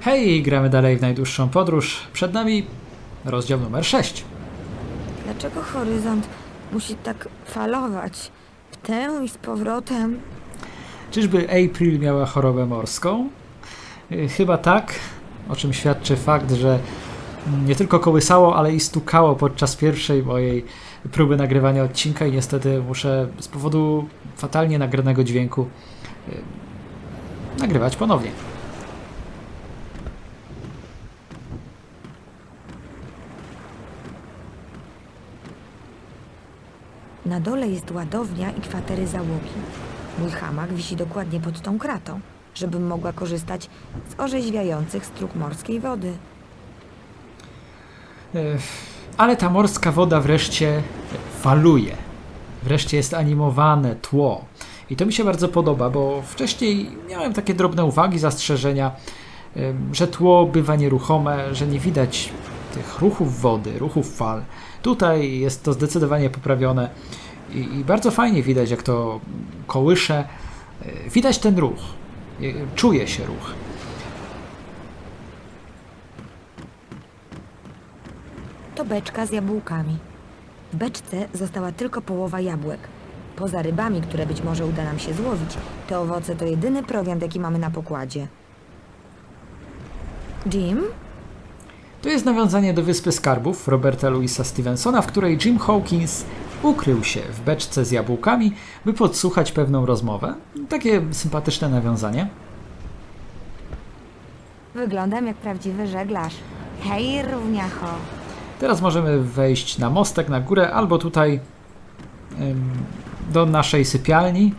Hej, gramy dalej w najdłuższą podróż. Przed nami rozdział numer 6. Dlaczego horyzont musi tak falować? W tę i z powrotem? Czyżby April miała chorobę morską? Y, Chyba tak, o czym świadczy fakt, że nie tylko kołysało, ale i stukało podczas pierwszej mojej próby nagrywania odcinka i niestety muszę z powodu fatalnie nagranego dźwięku y, nagrywać ponownie. Na dole jest ładownia i kwatery załogi. Mój hamak wisi dokładnie pod tą kratą, żebym mogła korzystać z orzeźwiających strug morskiej wody. E, Ale ta morska woda wreszcie faluje. Wreszcie jest animowane tło. I to mi się bardzo podoba, bo wcześniej miałem takie drobne uwagi, zastrzeżenia, em, że tło bywa nieruchome, że nie widać tych ruchów wody, ruchów fal. Tutaj jest to zdecydowanie poprawione i, i bardzo fajnie widać, jak to kołysze. E, Widać ten ruch. E, Czuje się ruch. To beczka z jabłkami. W beczce została tylko połowa jabłek. Poza rybami, które być może uda nam się złowić, te owoce to jedyny prowiant, jaki mamy na pokładzie. Jim? To jest nawiązanie do Wyspy Skarbów Roberta Louisa Stevensona, w której Jim Hawkins ukrył się w beczce z jabłkami, by podsłuchać pewną rozmowę. Takie sympatyczne nawiązanie. Wyglądam jak prawdziwy żeglarz. Hej, równiacho. Teraz możemy wejść na mostek na górę albo tutaj ym, do naszej sypialni.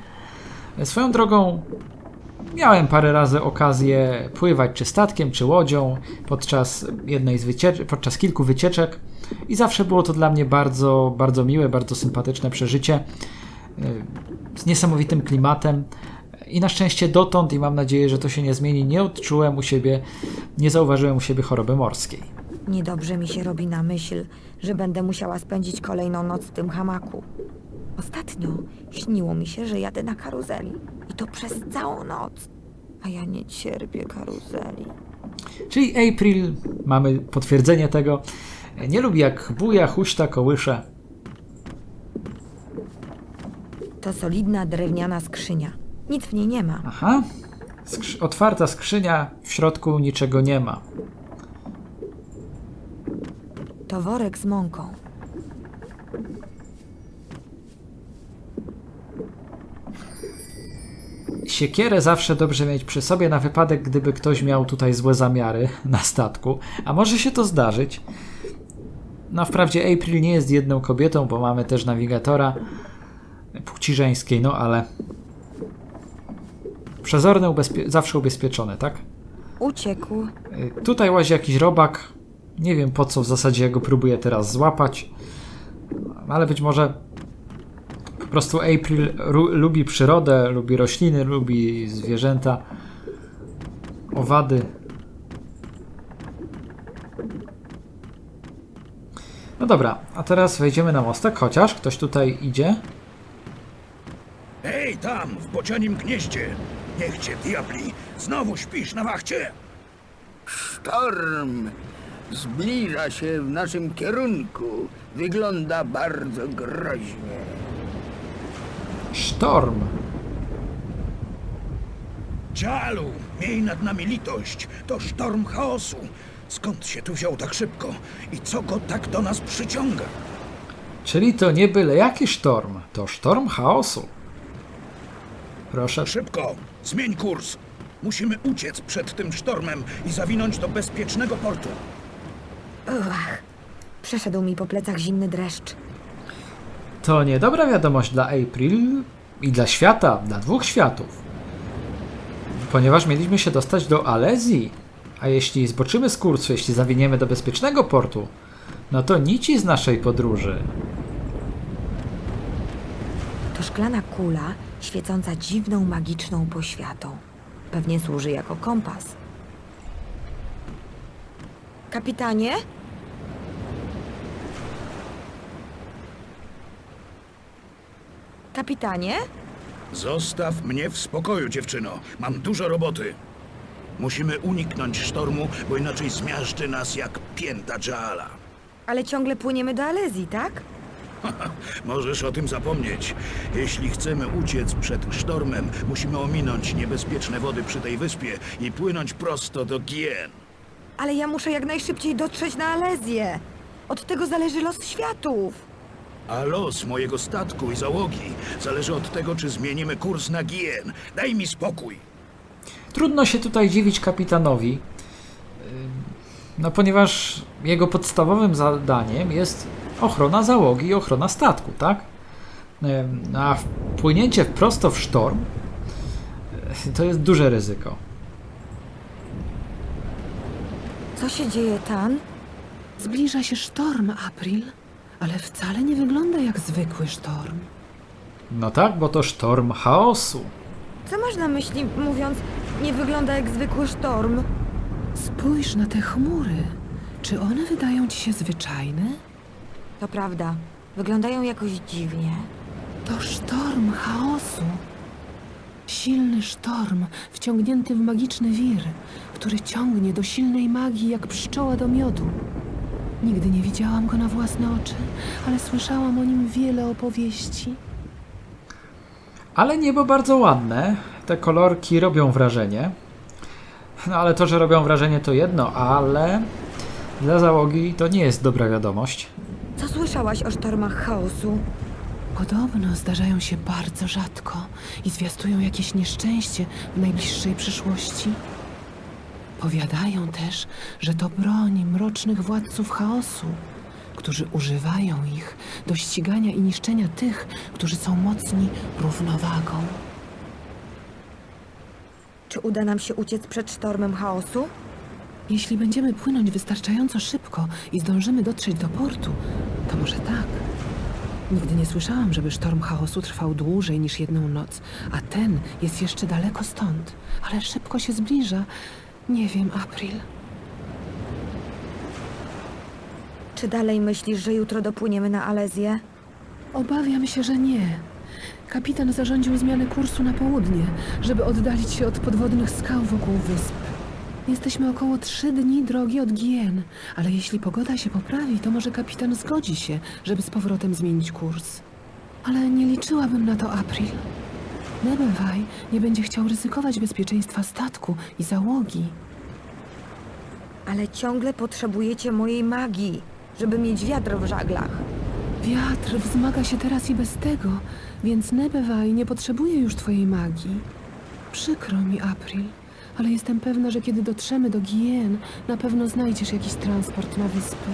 Swoją drogą miałem parę razy okazję pływać czy statkiem, czy łodzią podczas jednej z wycieczek, podczas kilku wycieczek i zawsze było to dla mnie bardzo, bardzo miłe, bardzo sympatyczne przeżycie yy, z niesamowitym klimatem. I na szczęście dotąd, i mam nadzieję, że to się nie zmieni, nie odczułem u siebie, nie zauważyłem u siebie choroby morskiej. Niedobrze mi się robi na myśl, że będę musiała spędzić kolejną noc w tym hamaku. Ostatnio śniło mi się, że jadę na karuzeli. I to przez całą noc. A ja nie cierpię karuzeli. Czyli April, mamy potwierdzenie tego, nie lubi jak buja, huśta, kołysze. To solidna drewniana skrzynia. Nic w niej nie ma. Aha, Skrz otwarta skrzynia, w środku niczego nie ma. To worek z mąką. Siekierę zawsze dobrze mieć przy sobie na wypadek, gdyby ktoś miał tutaj złe zamiary na statku, a może się to zdarzyć. No wprawdzie April nie jest jedną kobietą, bo mamy też nawigatora płci żeńskiej, no ale przezorne ubezpie- zawsze ubezpieczone, tak? Uciekł. Y, Tutaj łazi jakiś robak. Nie wiem po co w zasadzie ja go próbuję teraz złapać. Ale być może po prostu April ru- lubi przyrodę, lubi rośliny, lubi zwierzęta, owady. No dobra, a teraz wejdziemy na mostek, chociaż ktoś tutaj idzie. Hej, tam, w bocianim gnieździe! Niech cię diabli! Znowu śpisz na wachcie! Sztorm zbliża się w naszym kierunku. Wygląda bardzo groźnie. Sztorm. Cialu, miej nad nami litość! To sztorm chaosu! Skąd się tu wziął tak szybko? I co go tak do nas przyciąga? Czyli to nie byle jaki sztorm, to sztorm chaosu. Proszę, Szybko! Zmień kurs! Musimy uciec przed tym sztormem i zawinąć do bezpiecznego portu. Uch. Przeszedł mi po plecach zimny dreszcz. To niedobra wiadomość dla April i dla świata, dla dwóch światów. Ponieważ mieliśmy się dostać do Alezji, a jeśli zboczymy z kursu, jeśli zawiniemy do bezpiecznego portu, no to nici z naszej podróży. To szklana kula, świecąca dziwną, magiczną poświatą. Pewnie służy jako kompas. Kapitanie? Kapitanie? Zostaw mnie w spokoju, dziewczyno. Mam dużo roboty. Musimy uniknąć sztormu, bo inaczej zmiażdży nas jak pięta Jaala. Ale ciągle płyniemy do Alezji, tak? Możesz o tym zapomnieć. Jeśli chcemy uciec przed sztormem, musimy ominąć niebezpieczne wody przy tej wyspie i płynąć prosto do Gien. Ale ja muszę jak najszybciej dotrzeć na Alezję. Od tego zależy los światów. A los mojego statku i załogi zależy od tego, czy zmienimy kurs na Gien. Daj mi spokój. Trudno się tutaj dziwić kapitanowi, no ponieważ jego podstawowym zadaniem jest ochrona załogi i ochrona statku, tak? A wpłynięcie prosto w sztorm y, to jest duże ryzyko. Co się dzieje, Tan? Zbliża się sztorm, April, ale wcale nie wygląda jak zwykły sztorm. No tak, bo to sztorm chaosu. Co masz na myśli, mówiąc, nie wygląda jak zwykły sztorm? Spójrz na te chmury. Czy one wydają ci się zwyczajne? To prawda, wyglądają jakoś dziwnie. To sztorm chaosu. Silny sztorm wciągnięty w magiczny wir, który ciągnie do silnej magii jak pszczoła do miodu. Nigdy nie widziałam go na własne oczy, ale słyszałam o nim wiele opowieści. Ale niebo bardzo ładne. Te kolorki robią wrażenie. No ale to, że robią wrażenie to jedno, ale dla załogi to nie jest dobra wiadomość. Co słyszałaś o sztormach chaosu? Podobno zdarzają się bardzo rzadko i zwiastują jakieś nieszczęście w najbliższej przyszłości. Powiadają też, że to broń mrocznych władców chaosu, którzy używają ich do ścigania i niszczenia tych, którzy są mocni równowagą. Czy uda nam się uciec przed sztormem chaosu? Jeśli będziemy płynąć wystarczająco szybko i zdążymy dotrzeć do portu, to może tak. Nigdy nie słyszałam, żeby sztorm chaosu trwał dłużej niż jedną noc, a ten jest jeszcze daleko stąd, ale szybko się zbliża. Nie wiem, April. Czy dalej myślisz, że jutro dopłyniemy na Alezję? Obawiam się, że nie. Kapitan zarządził zmianę kursu na południe, żeby oddalić się od podwodnych skał wokół wysp. Jesteśmy około trzy dni drogi od Gien, ale jeśli pogoda się poprawi, to może kapitan zgodzi się, żeby z powrotem zmienić kurs. Ale nie liczyłabym na to, April. Nebelwaj nie będzie chciał ryzykować bezpieczeństwa statku i załogi. Ale ciągle potrzebujecie mojej magii, żeby mieć wiatr w żaglach. Wiatr wzmaga się teraz i bez tego, więc Nebewaj nie potrzebuje już twojej magii. Przykro mi, April, ale jestem pewna, że kiedy dotrzemy do Gien, na pewno znajdziesz jakiś transport na wyspę.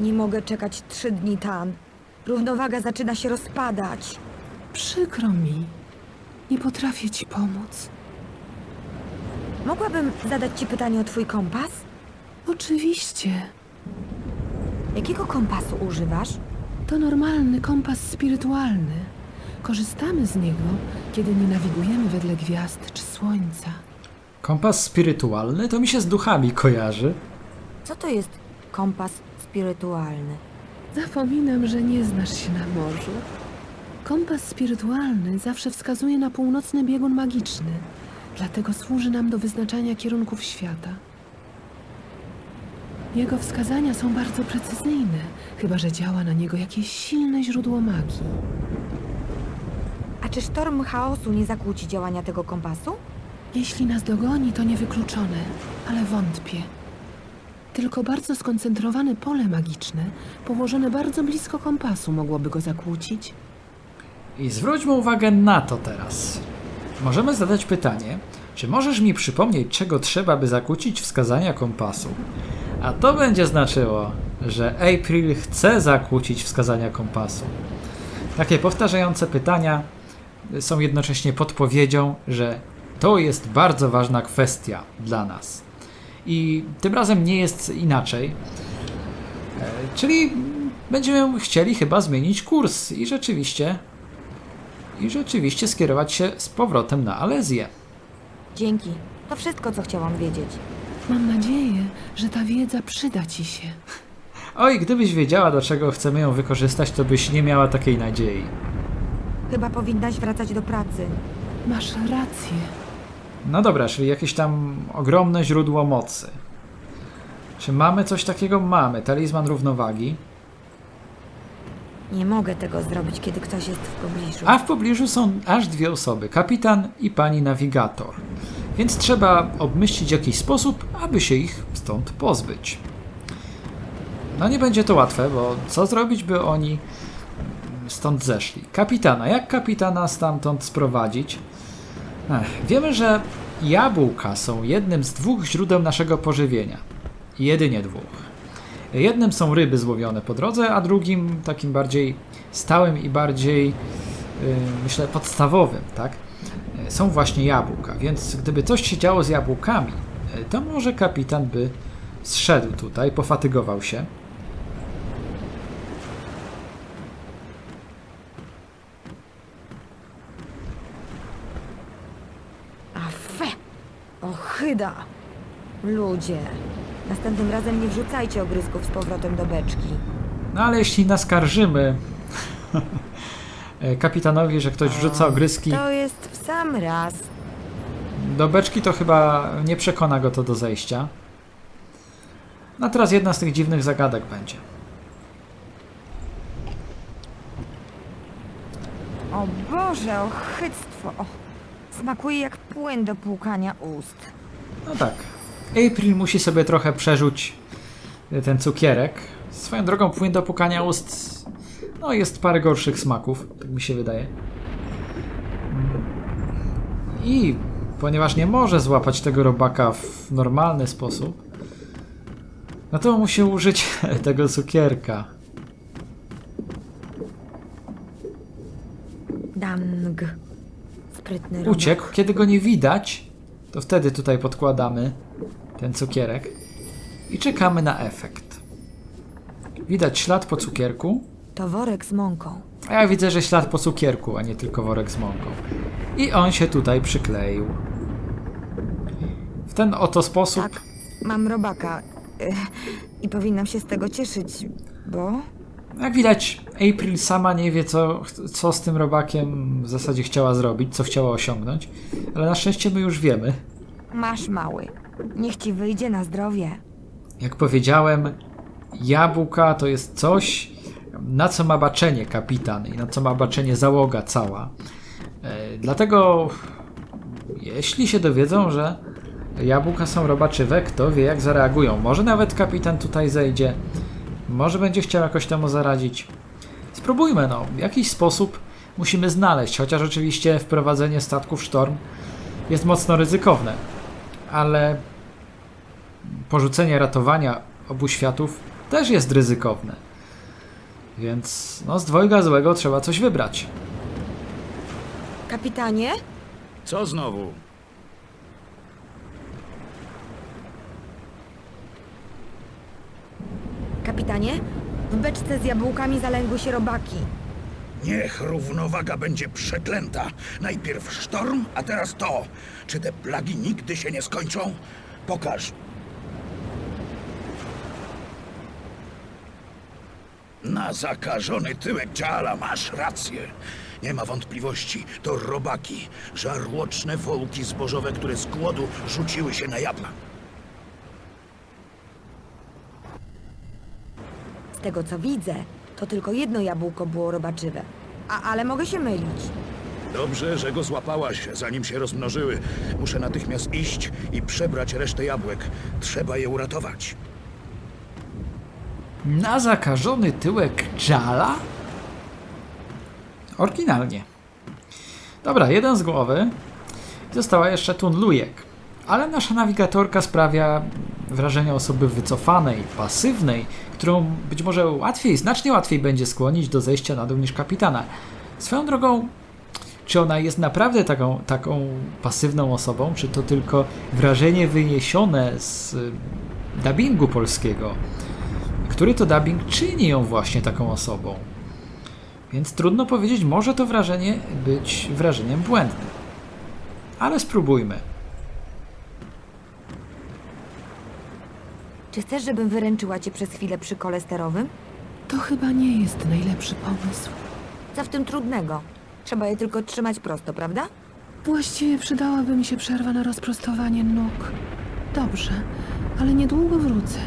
Nie mogę czekać trzy dni, Tan. Równowaga zaczyna się rozpadać. Przykro mi. Nie potrafię ci pomóc. Mogłabym zadać ci pytanie o twój kompas? Oczywiście. Jakiego kompasu używasz? To normalny kompas spirytualny. Korzystamy z niego, kiedy nie nawigujemy wedle gwiazd czy słońca. Kompas spirytualny to mi się z duchami kojarzy. Co to jest kompas spirytualny? Zapominam, że nie znasz się na morzu. Kompas spirytualny zawsze wskazuje na północny biegun magiczny, dlatego służy nam do wyznaczania kierunków świata. Jego wskazania są bardzo precyzyjne, chyba że działa na niego jakieś silne źródło magii. A czy sztorm chaosu nie zakłóci działania tego kompasu? Jeśli nas dogoni, to niewykluczone, ale wątpię. Tylko bardzo skoncentrowane pole magiczne, położone bardzo blisko kompasu, mogłoby go zakłócić. I zwróćmy uwagę na to teraz. Możemy zadać pytanie, czy możesz mi przypomnieć, czego trzeba, by zakłócić wskazania kompasu? A to będzie znaczyło, że April chce zakłócić wskazania kompasu. Takie powtarzające pytania są jednocześnie podpowiedzią, że to jest bardzo ważna kwestia dla nas. I tym razem nie jest inaczej. E, Czyli będziemy chcieli chyba zmienić kurs i rzeczywiście i rzeczywiście skierować się z powrotem na Alezję. Dzięki. To wszystko, co chciałam wiedzieć. Mam nadzieję, że ta wiedza przyda ci się. Oj, gdybyś wiedziała, do czego chcemy ją wykorzystać, to byś nie miała takiej nadziei. Chyba powinnaś wracać do pracy. Masz rację. No dobra, czyli jakieś tam ogromne źródło mocy. Czy mamy coś takiego? Mamy. Talizman równowagi. Nie mogę tego zrobić, kiedy ktoś jest w pobliżu. A w pobliżu są aż dwie osoby: kapitan i pani nawigator. Więc trzeba obmyślić jakiś sposób, aby się ich stąd pozbyć. No nie będzie to łatwe, bo co zrobić, by oni stąd zeszli? Kapitana. Jak kapitana stamtąd sprowadzić? Ech, wiemy, że jabłka są jednym z dwóch źródeł naszego pożywienia. Jedynie dwóch. Jednym są ryby złowione po drodze, a drugim takim bardziej stałym i bardziej, yy, myślę, podstawowym, tak? Yy, Są właśnie jabłka, więc gdyby coś się działo z jabłkami, yy, to może kapitan by zszedł tutaj, pofatygował się. A fe! Ochyda! Ludzie, następnym razem nie wrzucajcie ogrysków z powrotem do beczki. No ale jeśli naskarżymy kapitanowi, że ktoś wrzuca ogryski To jest w sam raz. do beczki, to chyba nie przekona go to do zejścia. No teraz jedna z tych dziwnych zagadek będzie. O Boże, ochyctwo! O, smakuje jak płyn do płukania ust. No tak. April musi sobie trochę przerzuć y, ten cukierek. Swoją drogą płyn do pukania ust no jest parę gorszych smaków, tak mi się wydaje. Mm. I ponieważ nie może złapać tego robaka w normalny sposób, no to musi użyć tego cukierka. Dang. Sprytny robak. Uciekł, kiedy go nie widać, to wtedy tutaj podkładamy ten cukierek i czekamy na efekt. Widać ślad po cukierku, To worek z mąką. a ja widzę, że ślad po cukierku, a nie tylko worek z mąką. I on się tutaj przykleił. W ten oto sposób Tak, mam robaka. Ech, I powinnam się z tego cieszyć, bo... Jak widać, April sama nie wie, co, co z tym robakiem w zasadzie chciała zrobić, co chciała osiągnąć, ale na szczęście my już wiemy. Masz mały. Niech ci wyjdzie na zdrowie. Jak powiedziałem, jabłka to jest coś, na co ma baczenie kapitan i na co ma baczenie załoga cała. E, dlatego, jeśli się dowiedzą, że jabłka są robaczywe, kto wie, jak zareagują. Może nawet kapitan tutaj zejdzie, może będzie chciał jakoś temu zaradzić. Spróbujmy, no, w jakiś sposób musimy znaleźć, chociaż oczywiście wprowadzenie statku w sztorm jest mocno ryzykowne, ale porzucenie ratowania obu światów też jest ryzykowne. Więc no, z dwojga złego trzeba coś wybrać. Kapitanie? Co znowu? Kapitanie? W beczce z jabłkami zalęgły się robaki. Niech równowaga będzie przeklęta. Najpierw sztorm, a teraz to. Czy te plagi nigdy się nie skończą? Pokaż. Na zakażony tyłek Jala masz rację. Nie ma wątpliwości, to robaki, żarłoczne wołki zbożowe, które z głodu rzuciły się na jabłka. Z tego co widzę, to tylko jedno jabłko było robaczywe. A, ale mogę się mylić. Dobrze, że go złapałaś, zanim się rozmnożyły. Muszę natychmiast iść i przebrać resztę jabłek. Trzeba je uratować. Na zakażony tyłek Jala? Oryginalnie. Dobra, jeden z głowy. Została jeszcze Tunlujek. Ale nasza nawigatorka sprawia wrażenie osoby wycofanej, pasywnej, którą być może łatwiej, znacznie łatwiej będzie skłonić do zejścia na dół niż kapitana. Swoją drogą, czy ona jest naprawdę taką, taką pasywną osobą, czy to tylko wrażenie wyniesione z dubbingu polskiego? który to dubbing czyni ją właśnie taką osobą. Więc trudno powiedzieć, może to wrażenie być wrażeniem błędnym. Ale spróbujmy. Czy chcesz, żebym wyręczyła cię przez chwilę przy kole sterowym? To chyba nie jest najlepszy pomysł. Co w tym trudnego? Trzeba je tylko trzymać prosto, prawda? Właściwie przydałaby mi się przerwa na rozprostowanie nóg. Dobrze, ale niedługo wrócę.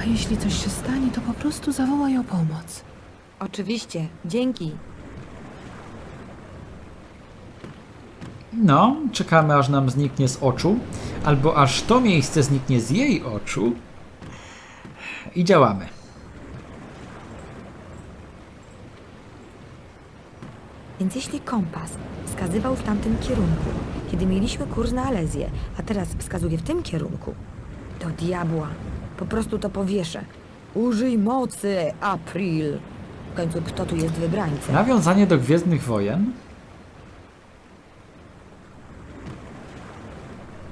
A jeśli coś się stanie, to po prostu zawołaj o pomoc. Oczywiście, dzięki. No, czekamy aż nam zniknie z oczu, albo aż to miejsce zniknie z jej oczu. I działamy. Więc jeśli kompas wskazywał w tamtym kierunku, kiedy mieliśmy kurs na Alezję, a teraz wskazuje w tym kierunku, to diabła. Po prostu to powieszę. Użyj mocy, April. W końcu kto tu jest wybrańcem? Nawiązanie do Gwiezdnych Wojen.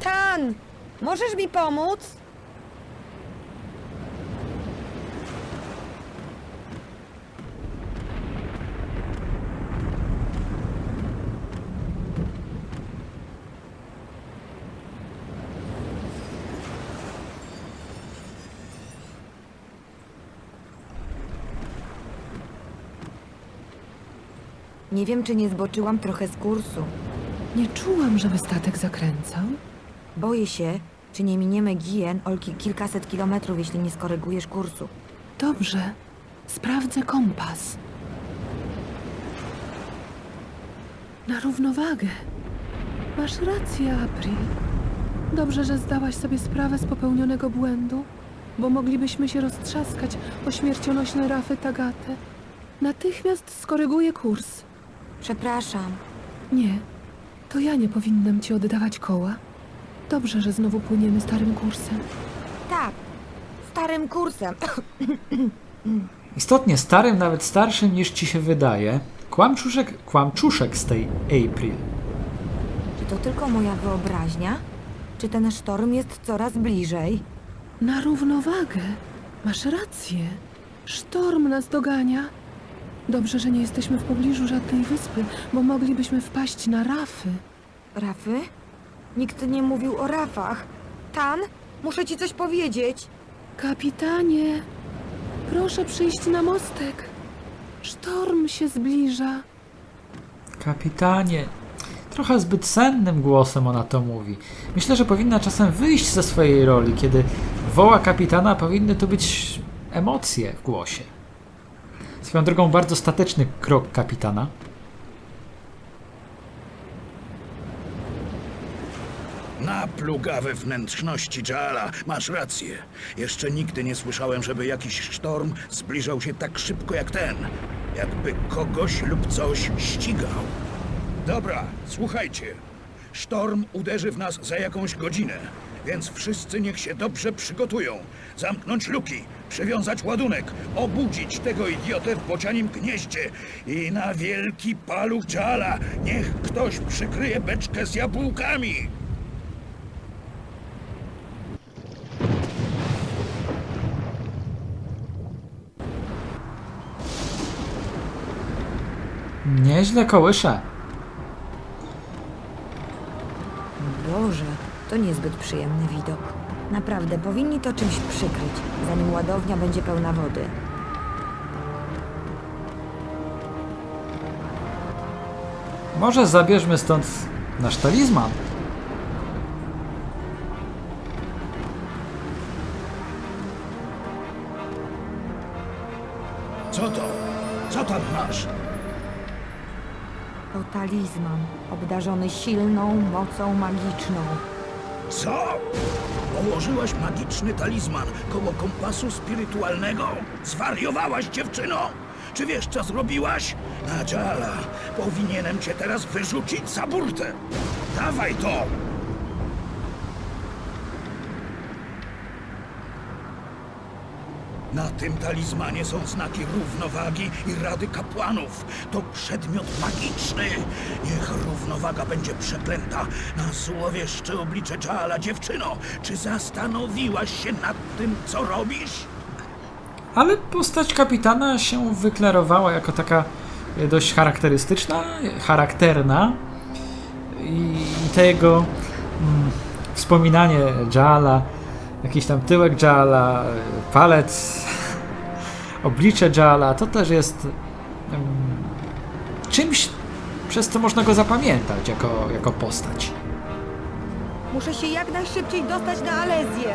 Tan! Możesz mi pomóc? Nie wiem, czy nie zboczyłam trochę z kursu. Nie czułam, żeby statek zakręcał. Boję się, czy nie miniemy Gien o ki- kilkaset kilometrów, jeśli nie skorygujesz kursu. Dobrze, sprawdzę kompas. Na równowagę. Masz rację, April. Dobrze, że zdałaś sobie sprawę z popełnionego błędu, bo moglibyśmy się roztrzaskać o śmiercionośne rafy Tagatę. Natychmiast skoryguję kurs. Przepraszam. Nie, to ja nie powinnam ci oddawać koła. Dobrze, że znowu płyniemy starym kursem. Tak, starym kursem. Istotnie starym, nawet starszym niż ci się wydaje. Kłamczuszek, kłamczuszek z tej April. Czy to tylko moja wyobraźnia? Czy ten sztorm jest coraz bliżej? Na równowagę. Masz rację. Sztorm nas dogania. Dobrze, że nie jesteśmy w pobliżu żadnej wyspy, bo moglibyśmy wpaść na rafy. Rafy? Nikt nie mówił o rafach. Tan, muszę ci coś powiedzieć. Kapitanie, proszę przyjść na mostek. Sztorm się zbliża. Kapitanie. Trochę zbyt sennym głosem ona to mówi. Myślę, że powinna czasem wyjść ze swojej roli. Kiedy woła kapitana, powinny tu być emocje w głosie. Swoją drogą, bardzo stateczny krok kapitana. Na plugawe wnętrzności Jaala, masz rację. Jeszcze nigdy nie słyszałem, żeby jakiś sztorm zbliżał się tak szybko jak ten. Jakby kogoś lub coś ścigał. Dobra, słuchajcie. Sztorm uderzy w nas za jakąś godzinę, więc wszyscy niech się dobrze przygotują. Zamknąć luki, przywiązać ładunek, obudzić tego idiotę w bocianim gnieździe i na wielki paluch Jaala niech ktoś przykryje beczkę z jabłkami. Nieźle kołysze. Boże, to niezbyt przyjemny widok. Naprawdę, powinni to czymś przykryć, zanim ładownia będzie pełna wody. Może zabierzmy stąd nasz talizman. Co to? Co tam masz? To talizman, obdarzony silną mocą magiczną. Co? Położyłaś magiczny talizman koło kompasu spirytualnego? Zwariowałaś, dziewczyno? Czy wiesz, co zrobiłaś? Nadziala, powinienem cię teraz wyrzucić za burtę. Dawaj to! Na tym talizmanie są znaki równowagi i rady kapłanów. To przedmiot magiczny. Niech równowaga będzie przeklęta na złowieszcze oblicze Jaala. Dziewczyno, czy zastanowiłaś się nad tym, co robisz? Ale postać kapitana się wyklarowała jako taka e, dość charakterystyczna, charakterna i i te jego mm, wspominanie Jaala, jakiś tam tyłek Jaala, e, palec, oblicze Jaala, to też jest mm, czymś przez co można go zapamiętać jako, jako postać. Muszę się jak najszybciej dostać na Alezję.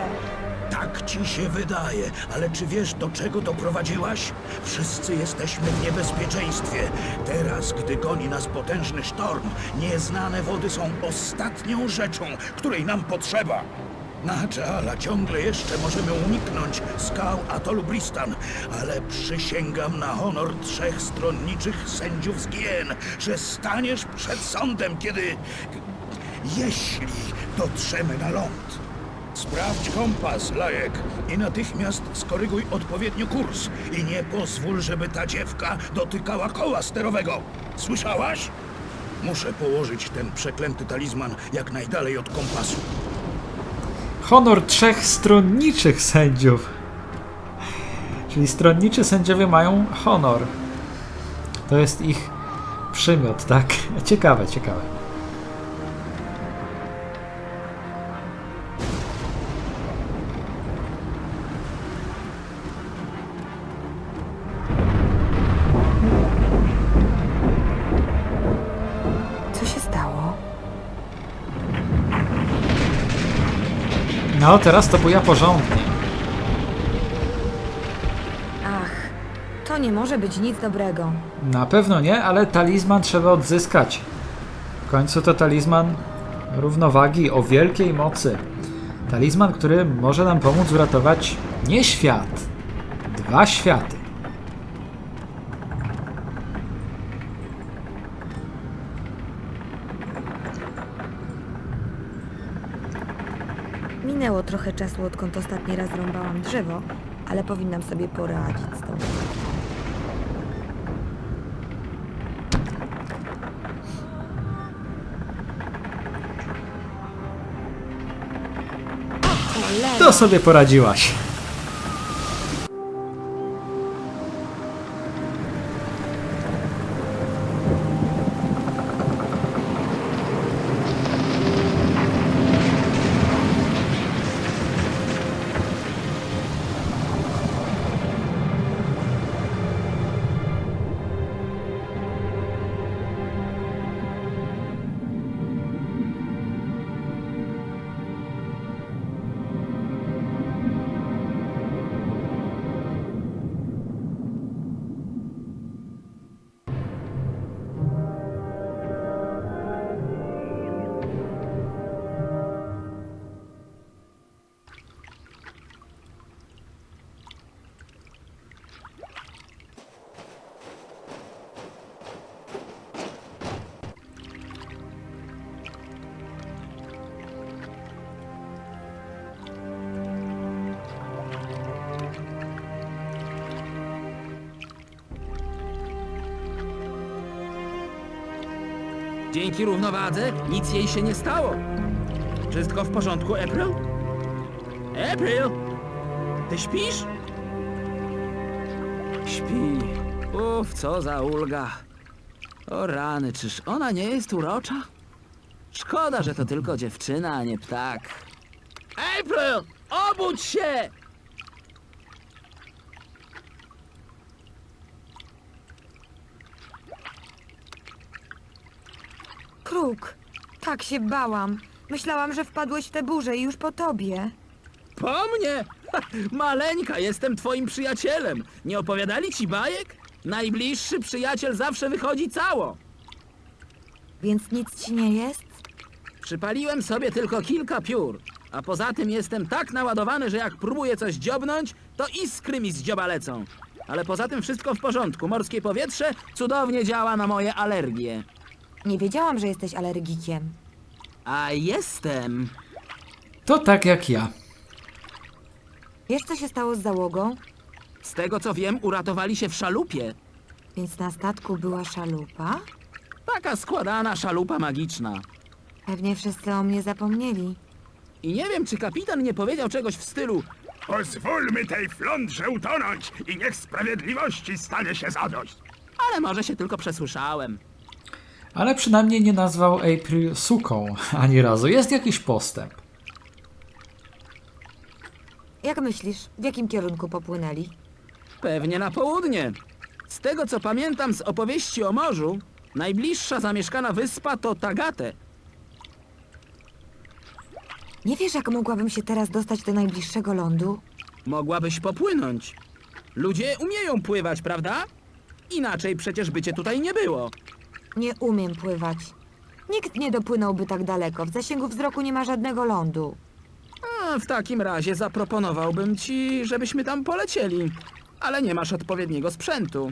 Tak ci się wydaje, ale czy wiesz, do czego doprowadziłaś? Wszyscy jesteśmy w niebezpieczeństwie. Teraz, gdy goni nas potężny sztorm, nieznane wody są ostatnią rzeczą, której nam potrzeba. Na Jaala ciągle jeszcze możemy uniknąć skał atolu Bristan, ale przysięgam na honor trzech stronniczych sędziów z Gien, że staniesz przed sądem, kiedy... jeśli dotrzemy na ląd. Sprawdź kompas, Lajek, i natychmiast skoryguj odpowiednio kurs. I nie pozwól, żeby ta dziewka dotykała koła sterowego. Słyszałaś? Muszę położyć ten przeklęty talizman jak najdalej od kompasu. Honor trzech stronniczych sędziów. Czyli stronniczy sędziowie mają honor. To jest ich przymiot, tak? Ciekawe, ciekawe. No, teraz to buja porządnie. Ach, to nie może być nic dobrego. Na pewno nie, ale talizman trzeba odzyskać. W końcu to talizman równowagi o wielkiej mocy. Talizman, który może nam pomóc uratować nie świat, dwa światy. Minęło trochę czasu, odkąd ostatni raz rąbałam drzewo, ale powinnam sobie poradzić z tą. Cholera! To sobie poradziłaś. Dzięki równowadze nic jej się nie stało. Wszystko w porządku, April? April! Ty śpisz? Śpi. Uf, co za ulga. O rany, czyż ona nie jest urocza? Szkoda, że to tylko dziewczyna, a nie ptak. April! Obudź się! Kruk, tak się bałam. Myślałam, że wpadłeś w tę burzę i już po tobie. Po mnie? Ha, maleńka, jestem twoim przyjacielem. Nie opowiadali ci bajek? Najbliższy przyjaciel zawsze wychodzi cało. Więc nic ci nie jest? Przypaliłem sobie tylko kilka piór, a poza tym jestem tak naładowany, że jak próbuję coś dziobnąć, to iskry mi z dzioba lecą. Ale poza tym wszystko w porządku. Morskie powietrze cudownie działa na moje alergie. Nie wiedziałam, że jesteś alergikiem. A jestem. To tak jak ja. Wiesz, co się stało z załogą? Z tego co wiem, uratowali się w szalupie. Więc na statku była szalupa? Taka składana szalupa magiczna. Pewnie wszyscy o mnie zapomnieli. I nie wiem, czy kapitan nie powiedział czegoś w stylu Pozwólmy tej flądrze utonąć i niech sprawiedliwości stanie się zadość. ale może się tylko przesłyszałem. Ale przynajmniej nie nazwał April suką ani razu. Jest jakiś postęp. Jak myślisz, w jakim kierunku popłynęli? Pewnie na południe. Z tego co pamiętam z opowieści o morzu, Najbliższa zamieszkana wyspa to Tagate. Nie wiesz, jak mogłabym się teraz dostać do najbliższego lądu? Mogłabyś popłynąć. Ludzie umieją pływać, prawda? Inaczej przecież by cię tutaj nie było. Nie umiem pływać. Nikt nie dopłynąłby tak daleko. W zasięgu wzroku nie ma żadnego lądu. A, w takim razie zaproponowałbym ci, żebyśmy tam polecieli. Ale nie masz odpowiedniego sprzętu.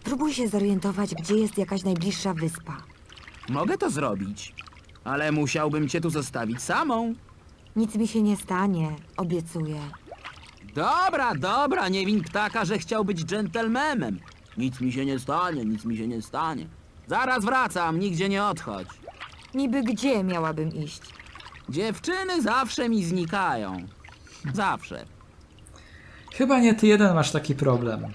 Spróbuj się zorientować, gdzie jest jakaś najbliższa wyspa. Mogę to zrobić, ale musiałbym cię tu zostawić samą. Nic mi się nie stanie, obiecuję. Dobra, dobra, nie win ptaka, że chciał być dżentelmenem. Nic mi się nie stanie, nic mi się nie stanie. Zaraz wracam, nigdzie nie odchodź. Niby gdzie miałabym iść? Dziewczyny zawsze mi znikają. Zawsze. Chyba nie ty jeden masz taki problem.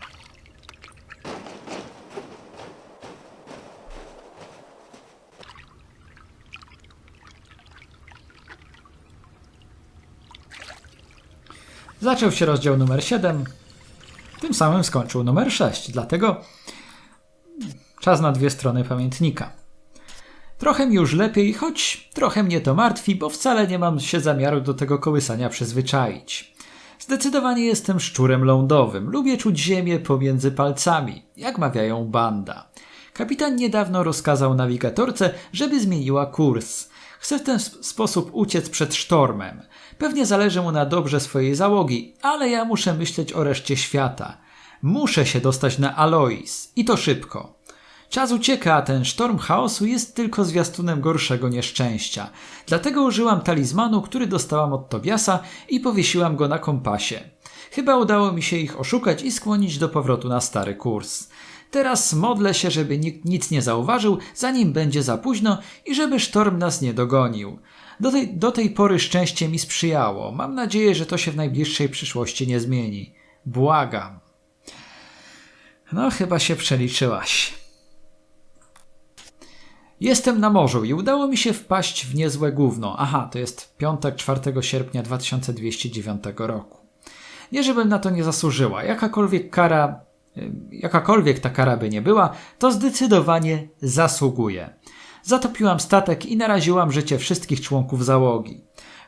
Zaczął się rozdział numer 7. Tym samym skończył numer 6, dlatego czas na dwie strony pamiętnika. Trochę mi już lepiej, choć trochę mnie to martwi, bo wcale nie mam się zamiaru do tego kołysania przyzwyczaić. Zdecydowanie jestem szczurem lądowym. Lubię czuć ziemię pomiędzy palcami, jak mawiają banda. Kapitan niedawno rozkazał nawigatorce, żeby zmieniła kurs. Chce w ten sp- sposób uciec przed sztormem. Pewnie zależy mu na dobrze swojej załogi, ale ja muszę myśleć o reszcie świata. Muszę się dostać na Alois i to szybko. Czas ucieka, a ten sztorm chaosu jest tylko zwiastunem gorszego nieszczęścia. Dlatego użyłam talizmanu, który dostałam od Tobiasa i powiesiłam go na kompasie. Chyba udało mi się ich oszukać i skłonić do powrotu na stary kurs. Teraz modlę się, żeby nikt nic nie zauważył, zanim będzie za późno i żeby sztorm nas nie dogonił. Do tej, do tej pory szczęście mi sprzyjało. Mam nadzieję, że to się w najbliższej przyszłości nie zmieni. Błagam. No, chyba się przeliczyłaś. Jestem na morzu i udało mi się wpaść w niezłe gówno. Aha, to jest piątek 4 sierpnia 2209 roku. Nie żebym na to nie zasłużyła. Jakakolwiek kara, jakakolwiek ta kara by nie była, to zdecydowanie zasługuje. Zatopiłam statek i naraziłam życie wszystkich członków załogi.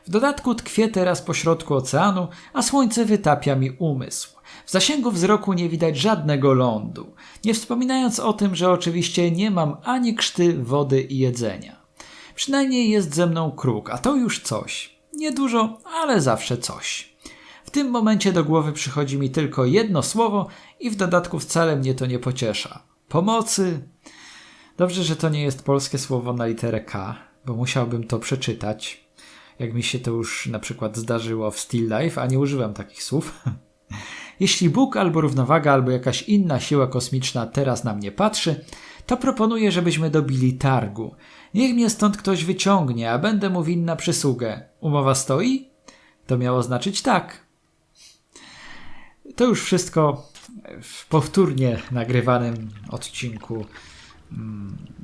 W dodatku tkwię teraz pośrodku oceanu, a słońce wytapia mi umysł. W zasięgu wzroku nie widać żadnego lądu, nie wspominając o tym, że oczywiście nie mam ani krzty wody i jedzenia. Przynajmniej jest ze mną kruk, a to już coś. Niedużo, ale zawsze coś. W tym momencie do głowy przychodzi mi tylko jedno słowo i w dodatku wcale mnie to nie pociesza. Pomocy. Dobrze, że to nie jest polskie słowo na literę K, bo musiałbym to przeczytać. Jak mi się to już na przykład zdarzyło w Still Life, a nie używam takich słów. Jeśli Bóg albo równowaga, albo jakaś inna siła kosmiczna teraz na mnie patrzy, to proponuję, żebyśmy dobili targu. Niech mnie stąd ktoś wyciągnie, a będę mu winna przysługę. Umowa stoi? To miało znaczyć tak. To już wszystko w powtórnie nagrywanym odcinku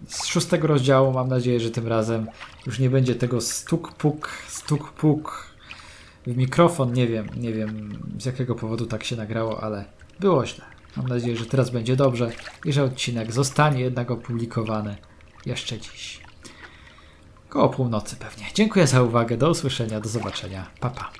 z szóstego rozdziału. Mam nadzieję, że tym razem już nie będzie tego stuk-puk, stuk-puk w mikrofon. Nie wiem, nie wiem z jakiego powodu tak się nagrało, ale było źle. Mam nadzieję, że teraz będzie dobrze i że odcinek zostanie jednak opublikowany jeszcze dziś. Koło północy pewnie. Dziękuję za uwagę, do usłyszenia, do zobaczenia. Pa, pa.